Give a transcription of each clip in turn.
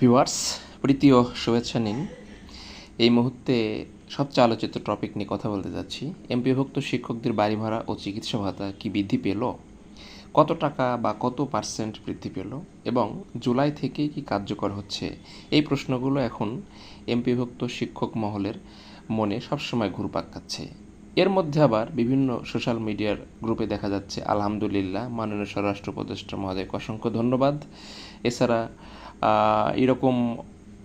Viewers প্রীতি ও শুভেচ্ছা নিন। এই মুহূর্তে সবচেয়ে আলোচিত টপিক নিয়ে কথা বলতে যাচ্ছি। এমপিভুক্ত শিক্ষকদের বাড়ি ভাড়া ও চিকিৎসা ভাতা কি বৃদ্ধি পেল? কত টাকা বা কত পার্সেন্ট বৃদ্ধি পেল? এবং জুলাই থেকেই কি কার্যকর হচ্ছে? এই প্রশ্নগুলো এখন এমপিভুক্ত শিক্ষক মহলের মনে সবসময় ঘুরপাক খাচ্ছে। এর মধ্যে আবার বিভিন্ন সোশ্যাল মিডিয়ার গ্রুপে দেখা যাচ্ছে, আলহামদুলিল্লাহ, মাননীয় স্বরাষ্ট্র উপদেষ্টা মহোদয়কে অসংখ্য ধন্যবাদ। এছাড়া এরকম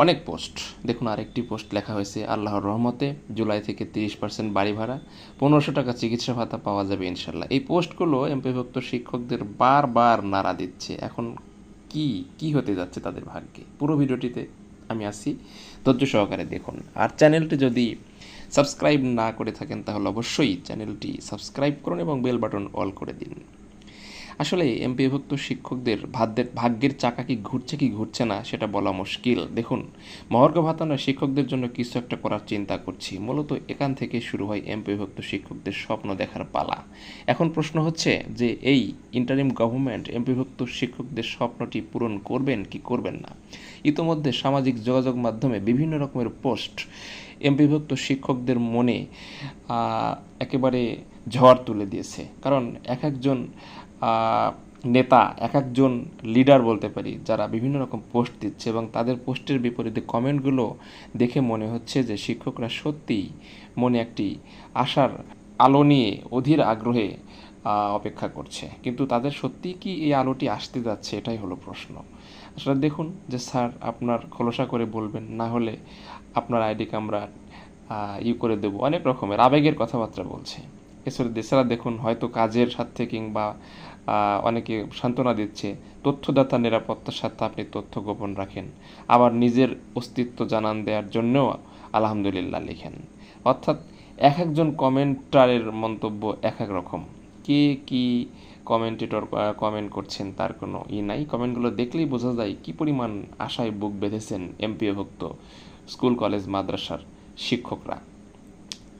অনেক পোস্ট দেখুন, আরেকটি পোস্ট লেখা হয়েছে, আল্লাহর রহমতে জুলাই থেকে তিরিশ পার্সেন্ট বাড়ি ভাড়া, পনেরোশো টাকা চিকিৎসা ভাতা পাওয়া যাবে ইনশাল্লাহ। এই পোস্টগুলো এমপিভুক্ত শিক্ষকদের বারবার নাড়া দিচ্ছে। এখন কি কি হতে যাচ্ছে তাদের ভাগ্যে? পুরো ভিডিওটিতে আমি আসি। ধৈর্য সহকারে দেখুন। আর চ্যানেলটি যদি সাবস্ক্রাইব না করে থাকেন, তাহলে অবশ্যই চ্যানেলটি সাবস্ক্রাইব করুন এবং বেল বাটন অল করে দিন। আসলে এমপিভুক্ত শিক্ষকদের ভাগ্যের ভাগ্যের চাকা কি ঘুরছে কি ঘুরছে না সেটা বলা মুশকিল। দেখুন মহর্ঘ ভাতা নয় শিক্ষকদের জন্য কিছু একটা করার চিন্তা করছি। মূলত এখান থেকে শুরু হয় এমপিভুক্ত শিক্ষকদের স্বপ্ন দেখার পালা। এখন প্রশ্ন হচ্ছে যে এই ইন্টারিম গভর্নমেন্ট এমপিভুক্ত শিক্ষকদের স্বপ্নটি পূরণ করবেন কি করবেন না? ইতোমধ্যে সামাজিক যোগাযোগ মাধ্যমে বিভিন্ন রকমের পোস্ট এমপিভুক্ত শিক্ষকদের মনে একেবারে ঝড় তুলে দিয়েছে। কারণ এক একজন নেতা এক একজন লিডার বলতে পারি, যারা বিভিন্ন রকম পোস্ট দিচ্ছে এবং তাদের পোস্টের বিপরীতে কমেন্টগুলো দেখে মনে হচ্ছে যে শিক্ষকরা সত্যিই মনে একটি আশার আলো নিয়ে অধীর আগ্রহে অপেক্ষা করছে। কিন্তু তাদের সত্যি কি এই আলোটি আসতে যাচ্ছে, এটাই হলো প্রশ্ন। আসলে দেখুন যে স্যার আপনার খোলসা করে বলবেন, না হলে আপনার আইডিকে আমরা ই করে দেবো। অনেক রকমের আবেগের কথাবার্তা বলছে। এছাড়া এছাড়া দেখুন হয়তো কাজের সাথে কিংবা অনেকে সান্ত্বনা দিচ্ছে, তথ্যদাতা নিরাপত্তার সাথে আপনি তথ্য গোপন রাখেন, আবার নিজের অস্তিত্ব জানান দেওয়ার জন্যও আলহামদুলিল্লাহ লিখেন। অর্থাৎ এক একজন কমেন্টারের মন্তব্য এক এক রকম। কে কি কমেন্টেটর কমেন্ট করছেন তার কোনো ই নাই। কমেন্টগুলো দেখলেই বোঝা যায় কি পরিমাণ আশায় বুক বেঁধেছেন এমপিওভুক্ত স্কুল, কলেজ, মাদ্রাসার শিক্ষকরা।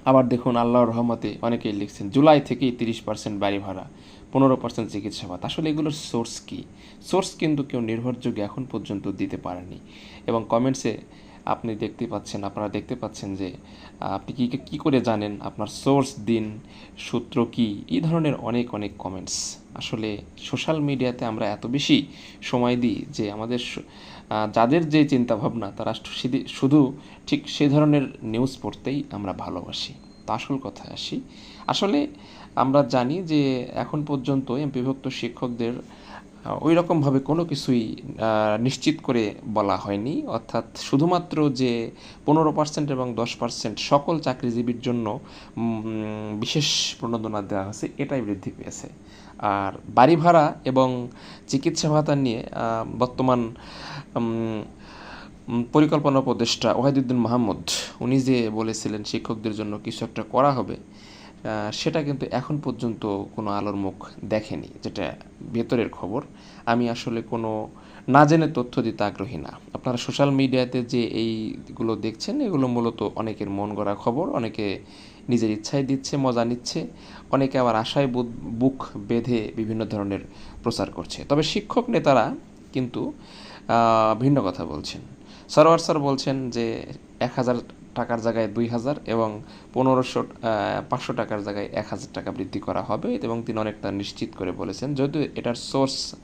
আবার দেখুন, আল্লাহর রহমতে অনেকেই লিখছেন, জুলাই থেকেই তিরিশ পার্সেন্ট বাড়ি ভাড়া। পনেরো পার্সেন্ট চিকিৎসা ভাতা আসলে এগুলোর সোর্স কি? সোর্স কিন্তু কেউ নির্ভরযোগ্য এখন পর্যন্ত দিতে পারেনি। এবং কমেন্টসে আপনি দেখতে পাচ্ছেন, আপনারা দেখতে পাচ্ছেন যে, আপনি কী কী করে জানেন আপনার সোর্স দিন, সূত্র কি? এই ধরনের অনেক অনেক কমেন্টস আসলে সোশ্যাল মিডিয়াতে আমরা এত বেশি সময় দিই যে আমাদের যাদের যে চিন্তাভাবনা, তারা শুধু- ঠিক সে ধরনের নিউজ পড়তেই আমরা ভালোবাসি। তা আসল কথায় আসি। আসলে আমরা জানি যে এখন পর্যন্ত এমপিভুক্ত শিক্ষকদের ওই রকমভাবে কোনো কিছুই নিশ্চিত করে বলা হয়নি। অর্থাৎ শুধুমাত্র যে পনেরো পার্সেন্ট এবং দশ পার্সেন্ট সকল চাকরিজীবীর জন্য বিশেষ প্রণোদনা দেওয়া হয়েছে, এটাই বৃদ্ধি পেয়েছে। আর বাড়ি ভাড়া এবং চিকিৎসা ভাতা নিয়ে বর্তমান পরিকল্পনা উপদেষ্টা ওয়াহিদুদ্দিন মাহমুদ, উনি যে বলেছিলেন শিক্ষকদের জন্য কিছু একটা করা হবে সেটা কিন্তু এখন পর্যন্ত কোনো আলোর মুখ দেখেনি, যেটা ভেতরের খবর। আমি আসলে কোনো না জেনে তথ্য দিতে আগ্রহী না। আপনারা সোশ্যাল মিডিয়াতে যে এইগুলো দেখছেন, এগুলো মূলত অনেকের মন গড়া খবর, অনেকে নিজের ইচ্ছায় দিচ্ছে, মজা নিচ্ছে, অনেকে আবার আশায় বুক বেঁধে বিভিন্ন ধরনের প্রচার করছে। তবে শিক্ষক নেতারা কিন্তু ভিন্ন কথা বলছেন। সরোয়ার স্যার বলছেন যে, এক হাজার টাকার জায়গায় দুই হাজার এবং পনেরোশো পাঁচশো টাকার জায়গায় এক হাজার টাকা বৃদ্ধি করা হবে এবং তিনি অনেকটা নিশ্চিত করে বলেছেন। যদিও এটার সোর্স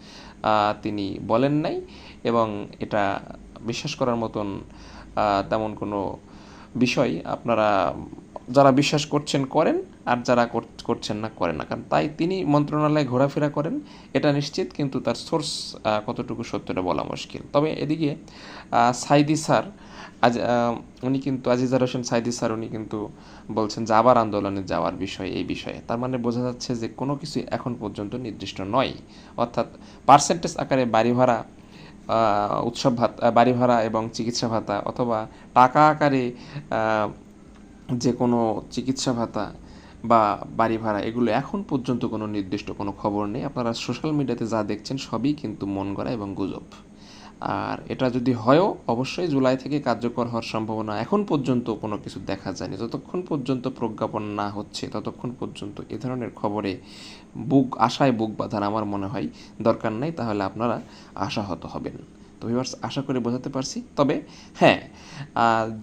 তিনি বলেন নাই এবং এটা বিশ্বাস করার মতন তেমন কোনো বিষয় আপনারা যারা বিশ্বাস করছেন করেন আর যারা কর- করছেন না, করেন না। কারণ তাই তিনি মন্ত্রণালয়ে ঘোরাফেরা করেন, এটা নিশ্চিত, কিন্তু তার সোর্স কতটুকু সত্যটা বলা মুশকিল। তবে এদিকে সাইদি স্যার, আজ উনি কিন্তু, আজিজার হোসেন সাইদি স্যার, উনি কিন্তু বলছেন যে আবার আন্দোলনে যাওয়ার বিষয়, এই বিষয়ে। তার মানে বোঝা যাচ্ছে যে কোনো কিছু এখন পর্যন্ত নির্দিষ্ট নয়। অর্থাৎ পার্সেন্টেজ আকারে বাড়ি ভাড়া উৎসব ভাতা বাড়ি ভাড়া এবং চিকিৎসা ভাতা অথবা টাকা আকারে যে কোনো চিকিৎসা ভাতা বা বাড়ি ভাড়া, এগুলো এখন পর্যন্ত কোনো নির্দিষ্ট কোনো খবর নেই। আপনারা সোশ্যাল মিডিয়াতে যা দেখছেন সবই কিন্তু মন গড়া এবং গুজব। আর এটা যদি হয়ও, অবশ্যই জুলাই থেকে কার্যকর হওয়ার সম্ভাবনা এখন পর্যন্ত কোনো কিছু দেখা যায়নি। যতক্ষণ পর্যন্ত প্রজ্ঞাপন না হচ্ছে, ততক্ষণ পর্যন্ত এ ধরনের খবরে বুক, আশায় বুক বাঁধার আমার মনে হয় দরকার নাই। তাহলে আপনারা আশাহত হবেন। তো ভিউয়ার্স আশা করে বোঝাতে পারছি। তবে হ্যাঁ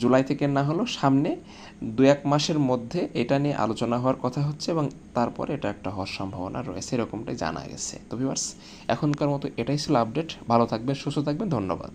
জুলাই থেকে না হলো সামনে দু এক মাসের মধ্যে এটা নিয়ে আলোচনা হওয়ার কথা হচ্ছে এবং তারপরে এটা একটা হওয়ার সম্ভাবনা রয়েছে এরকমটাই জানা গেছে। তো ভিউয়ার্স এখনকার মতো এটাই ছিল আপডেট ভালো থাকবেন, সুস্থ থাকবেন, ধন্যবাদ।